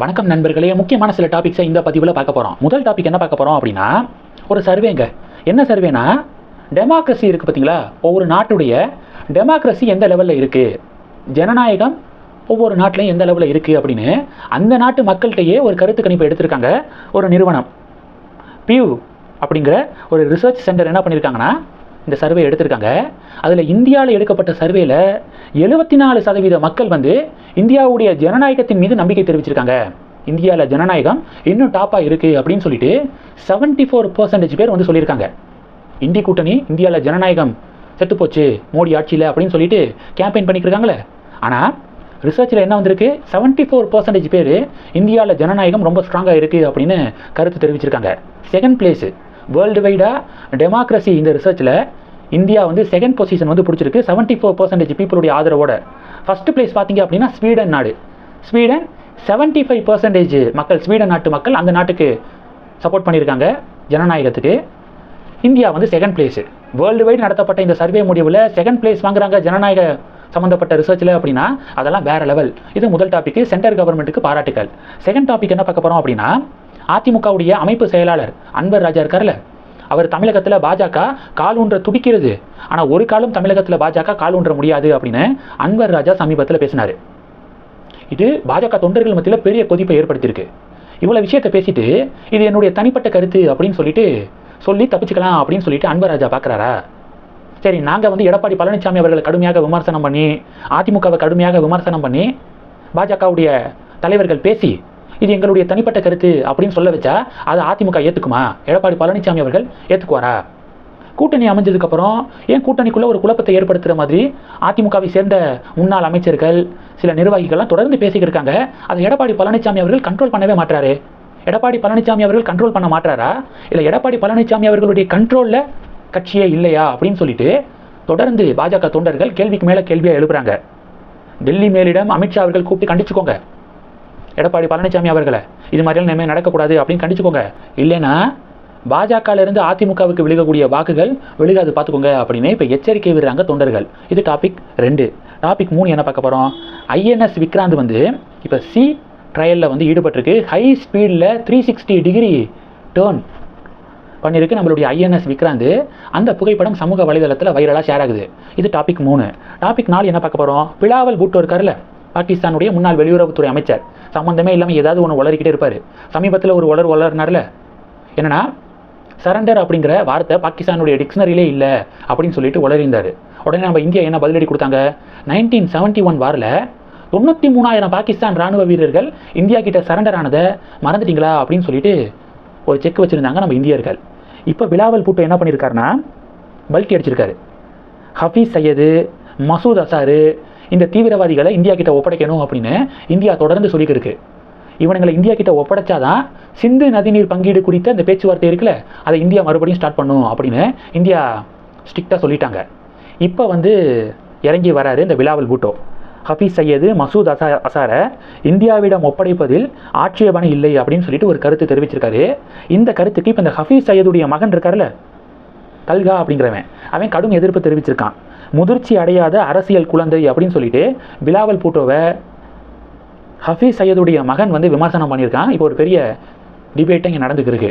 வணக்கம் நண்பர்களே. முக்கியமான சில டாபிக்ஸை இந்த பதிவில் பார்க்க போகிறோம் முதல் டாபிக் என்ன பார்க்க போகிறோம் அப்படின்னா ஒரு சர்வேங்க என்ன சர்வேனா டெமோக்ரஸி இருக்குது பார்த்தீங்களா ஒவ்வொரு நாட்டுடைய டெமோக்ரஸி எந்த லெவலில் இருக்குது ஜனநாயகம் ஒவ்வொரு நாட்டிலையும் எந்த லெவலில் இருக்குது அப்படின்னு அந்த நாட்டு மக்கள்கிட்டயே ஒரு கருத்து கணிப்பு எடுத்திருக்காங்க. ஒரு நிறுவனம் பியூ அப்படிங்கிற ஒரு ரிசர்ச் சென்டர் என்ன பண்ணியிருக்காங்கன்னா இந்த சர்வே எடுத்திருக்காங்க. அதில் இந்தியாவில் எடுக்கப்பட்ட சர்வேல எழுபத்தி நாலு சதவீத மக்கள் வந்து இந்தியாவுடைய ஜனநாயகத்தின் மீது நம்பிக்கை தெரிவிச்சிருக்காங்க. இந்தியாவில் ஜனநாயகம் இன்னும் டாப்பாக இருக்குது அப்படின்னு சொல்லிட்டு செவன்ட்டி ஃபோர் பர்சன்டேஜ் பேர் வந்து சொல்லியிருக்காங்க. இந்தி கூட்டணி இந்தியாவில் ஜனநாயகம் செத்துப்போச்சு மோடி ஆட்சியில் அப்படின்னு சொல்லிட்டு கேம்பெயின் பண்ணிக்கிருக்காங்களே. ஆனால் ரிசர்ச்சில் என்ன வந்திருக்கு? செவன்ட்டி ஃபோர் பர்சன்டேஜ் பேர் இந்தியாவில் ஜனநாயகம் ரொம்ப ஸ்ட்ராங்காக இருக்குது அப்படின்னு கருத்து தெரிவிச்சிருக்காங்க. செகண்ட் பிளேஸு வேர்ல்டு வைடாக டெமோக்ரஸி இந்த ரிசர்ச்சில் இந்தியா வந்து செகண்ட் பொசிஷன் வந்து பிடிச்சிருக்கு. செவன்ட்டி ஃபோர் பர்சன்டேஜ் பீப்புளுடைய ஆதரவோட. ஃபஸ்ட்டு பிளேஸ் பார்த்தீங்க அப்படின்னா ஸ்வீடன் நாடு. ஸ்வீடன் செவன்ட்டி ஃபைவ் பர்சன்டேஜ் மக்கள் ஸ்வீடன் நாட்டு மக்கள் அந்த நாட்டுக்கு சப்போர்ட் பண்ணியிருக்காங்க. ஜனநாயகத்துக்கு. இந்தியா வந்து செகண்ட் பிளேஸு வேர்ல்டு வைடு நடத்தப்பட்ட இந்த சர்வே முடிவில் செகண்ட் பிளேஸ் வாங்குறாங்க ஜனநாயக சம்மந்தப்பட்ட ரிசர்ச்சில் அப்படின்னா அதெல்லாம் வேற லெவல் இது முதல் டாப்பிக்கு சென்ட்ரல் கவர்மெண்ட்டுக்கு பாராட்டுக்கள். செகண்ட் டாபிக் என்ன பார்க்க போகிறோம் அப்படின்னா அதிமுகவுடைய அமைப்பு செயலாளர் அன்பர் ராஜா இருக்கார்ல அவர் தமிழகத்தில் பாஜக கால் ஊன்ற துடிக்கிறது. ஆனால் ஒரு காலம் தமிழகத்தில் பாஜக கால் ஊன்ற முடியாது அப்படின்னு அன்வர் ராஜா சமீபத்தில் பேசினார். இது பாஜக தொண்டர்கள் மத்தியில் பெரிய கொதிப்பை ஏற்படுத்தியிருக்கு. இவ்வளோ விஷயத்தை பேசிட்டு இது என்னுடைய தனிப்பட்ட கருத்து அப்படின்னு சொல்லிட்டு சொல்லி தப்பிச்சுக்கலாம் அப்படின்னு சொல்லிட்டு அன்பர் ராஜா பார்க்குறாரா சரி நாங்கள் வந்து எடப்பாடி பழனிசாமி அவர்களை கடுமையாக விமர்சனம் பண்ணி அதிமுகவை கடுமையாக விமர்சனம் பண்ணி பாஜகவுடைய தலைவர்கள் பேசி இது எங்களுடைய தனிப்பட்ட கருத்து அப்படின்னு சொல்ல வச்சா அதை அதிமுக ஏற்றுக்குமா எடப்பாடி பழனிசாமி அவர்கள் ஏற்றுக்குவாரா கூட்டணி அமைஞ்சதுக்கப்புறம் ஏன் கூட்டணிக்குள்ளே ஒரு குழப்பத்தை ஏற்படுத்துகிற மாதிரி அதிமுகவை சேர்ந்த முன்னாள் அமைச்சர்கள் சில நிர்வாகிகள்லாம் தொடர்ந்து பேசிக்கிட்டு இருக்காங்க. அதை எடப்பாடி பழனிசாமி அவர்கள் கண்ட்ரோல் பண்ணவே மாட்டாரு எடப்பாடி பழனிசாமி அவர்கள் கண்ட்ரோல் பண்ண மாட்டாரா இல்லை எடப்பாடி பழனிசாமி அவர்களுடைய கண்ட்ரோலில் கட்சியே இல்லையா அப்படின்னு சொல்லிட்டு தொடர்ந்து பாஜக தொண்டர்கள் கேள்விக்கு மேலே கேள்வியாக எழுப்புறாங்க. டெல்லி மேலிடம் அமித்ஷா அவர்கள் கூப்பிட்டு கண்டிச்சுக்கோங்க. எடப்பாடி பழனிசாமி அவர்களை. இது மாதிரிலாம் இனிமேல் நடக்கக்கூடாது அப்படின்னு கண்டிச்சுக்கோங்க. இல்லைன்னா பாஜகலிருந்து அதிமுகவுக்கு விழுகக்கூடிய வாக்குகள் விழுகாது பார்த்துக்கோங்க அப்படின்னு இப்போ எச்சரிக்கை விடுறாங்க தொண்டர்கள். இது டாபிக் ரெண்டு. டாபிக் மூணு என்ன பார்க்க போகிறோம் ஐஎன்எஸ் விக்ராந்த் வந்து இப்போ சி ட்ரையலில் வந்து ஈடுபட்டிருக்கு. ஹை ஸ்பீடில் த்ரீ சிக்ஸ்டி டிகிரி டேர்ன் பண்ணியிருக்கு நம்மளுடைய ஐஎன்எஸ் விக்ராந்த். அந்த புகைப்படம் சமூக வலைதளத்தில் வைரலாக ஷேர் ஆகுது. இது டாபிக் மூணு. டாபிக் நாலு என்ன பார்க்க போகிறோம் பிலாவல் பூட்டோ இருக்கார்ல பாகிஸ்தானுடைய முன்னாள் வெளியுறவுத்துறை அமைச்சர். சம்மந்தமே இல்லாமல் ஏதாவது ஒன்று உளறிக்கிட்டே இருப்பார். சமீபத்தில் ஒரு வளர் வளர்னார்ல என்னன்னா சரண்டர் அப்படிங்கிற வார்த்தை பாகிஸ்தானுடைய டிக்ஷனரியிலே இல்லை அப்படின்னு சொல்லிட்டு உளறிந்தார் உடனே நம்ம இந்தியா என்ன பதிலடி கொடுத்தாங்க? நைன்டீன் செவன்ட்டி ஒன் வாரில் தொண்ணூற்றி மூணாயிரம் பாகிஸ்தான் ராணுவ வீரர்கள் இந்தியா கிட்ட சரண்டர் ஆனதை மறந்துட்டீங்களா? அப்படின்னு சொல்லிட்டு ஒரு செக் வச்சுருந்தாங்க நம்ம இந்தியர்கள். இப்போ விழாவல் பூட்டு என்ன பண்ணியிருக்காருன்னா பல்ட்டி அடிச்சிருக்காரு. ஹஃபீஸ் சையது மசூத் அசாரு இந்த தீவிரவாதிகளை இந்தியா கிட்ட ஒப்படைக்கணும் அப்படின்னு இந்தியா தொடர்ந்து சொல்லிக்கிருக்கு இருக்கு. இவனுங்களை இந்தியா கிட்ட ஒப்படைச்சாதான் சிந்து நதிநீர் பங்கீடு குறித்த அந்த பேச்சுவார்த்தை இருக்குல்ல அதை இந்தியா மறுபடியும் ஸ்டார்ட் பண்ணும் அப்படின்னு இந்தியா ஸ்ட்ரிக்டாக சொல்லிட்டாங்க. இப்போ வந்து இறங்கி வராரு இந்த விழாவல் பூட்டோ. ஹஃபீஸ் சையது மசூத் அசா அசாரை இந்தியாவிடம் ஒப்படைப்பதில் ஆட்சேபனை இல்லை அப்படின்னு சொல்லிட்டு ஒரு கருத்து தெரிவிச்சிருக்காரு. இந்த கருத்துக்கு இப்போ இந்த ஹஃபீஸ் சையதுடைய மகன் இருக்கார்ல கல்கா அப்படிங்கிறவன். அவன் கடும் எதிர்ப்பு தெரிவிச்சிருக்கான். முதிர்ச்சி அடையாத அரசியல் குழந்தை அப்படின்னு சொல்லிட்டு பிலாவல் பூட்டோவை ஹஃபீஸ் சையதுடைய மகன் வந்து விமர்சனம் பண்ணியிருக்கான். இப்போ ஒரு பெரிய டிபேட்டை இங்கே நடந்துக்கிருக்கு.